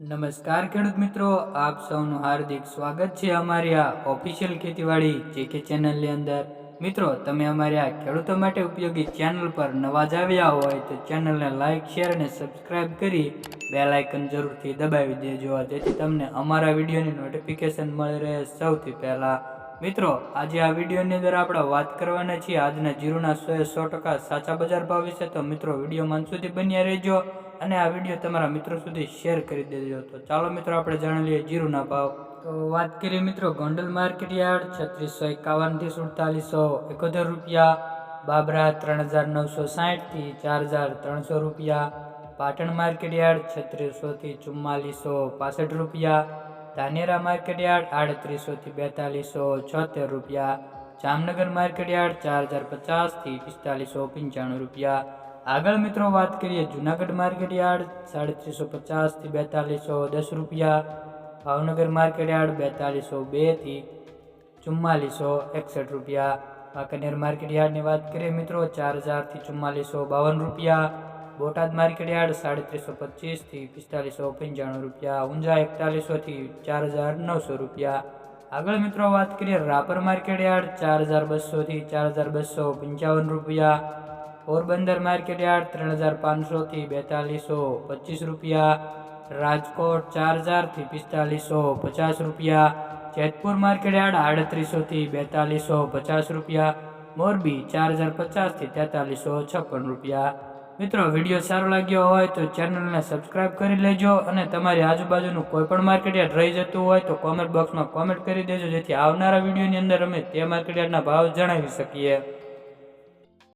નમસ્કાર ખેડૂત મિત્રો, આપ સૌનું હાર્દિક સ્વાગત છે અમારી આ ઓફિશિયલ ખેતીવાડી જે કે ચેનલની અંદર. મિત્રો, તમે અમારી આ ખેડૂતો માટે ઉપયોગી ચેનલ પર નવા જ આવ્યા હોય તો ચેનલને લાઇક શેર અને સબસ્ક્રાઇબ કરી બે લાઇકન જરૂરથી દબાવી દેજો. જેથી તમને અમારા વિડીયોની નોટિફિકેશન મળી રહે સૌથી પહેલાં. મિત્રો, આજે આ વિડીયોની અંદર આપણે વાત કરવાના છીએ આજના જીરુના સો સો ટકા સાચા બજાર ભાવ વિશે. તો મિત્રો, વીડિયો મન સુધી બન્યા રહેજો અને આ વીડિયો તમારા મિત્રો સુધી શેર કરી દેજો. તો ચાલો મિત્રો, આપણે જાણી લઈએ જીરુના ભાવ. તો વાત કરીએ મિત્રો, ગોંડલ માર્કેટ યાર્ડ છત્રીસો એકાવનથી સુડતાલીસો એકોતેર રૂપિયા, બાબરા ત્રણ હજાર નવસો સાહીઠથી ચાર હજાર ત્રણસો રૂપિયા, પાટણ માર્કેટ યાર્ડ છત્રીસોથી ચુમ્માલીસો પાસઠ રૂપિયા ધાનેરા માર્કેટ યાર્ડ આડત્રીસોથી બેતાલીસો છોતેર રૂપિયા, જામનગર માર્કેટ યાર્ડ ચાર હજાર પચાસથી પિસ્તાલીસો પંચાણું રૂપિયા. આગળ મિત્રો વાત કરીએ જુનાગઢ માર્કેટ યાર્ડ સાડત્રીસો પચાસથી બેતાલીસો દસ રૂપિયા, ભાવનગર માર્કેટ યાર્ડ બેતાલીસો બેથી ચુમ્માલીસો એકસઠ રૂપિયા. વાંકાનેર માર્કેટ યાર્ડની વાત કરીએ મિત્રો ચાર હજારથી ચુમ્માલીસો બાવન રૂપિયા બોટાદ માર્કેટ યાર્ડ સાડત્રીસો પચીસથી પિસ્તાલીસો પંચાણું રૂપિયા, ઊંઝા એકતાલીસોથી ચાર હજાર નવસો રૂપિયા. આગળ મિત્રો વાત કરીએ રાપર માર્કેટ યાર્ડ ચાર હજાર બસોથી ચાર હજાર બસો પંચાવન રૂપિયા. પોરબંદર માર્કેટ યાર્ડ ત્રણ હજાર પાંચસોથી બેતાલીસો પચીસ રૂપિયા. રાજકોટ ચાર હજારથી પિસ્તાલીસો પચાસ રૂપિયા. જેતપુર માર્કેટ યાર્ડ, આડત્રીસોથી બેતાલીસો પચાસ રૂપિયા. મોરબી ચાર હજાર પચાસથી તેતાલીસો છપ્પન રૂપિયા. મિત્રો, વીડિયો સારો લાગ્યો હોય તો ચેનલને સબસ્ક્રાઇબ કરી લેજો અને તમારી આજુબાજુનું કોઈ પણ માર્કેટ રહી જતું હોય તો કોમેન્ટ બોક્સમાં કોમેન્ટ કરી દેજો, જેથી આવનારા વિડીયોની અંદર અમે તે માર્કેટયાર્ડના ભાવ જણાવી શકીએ.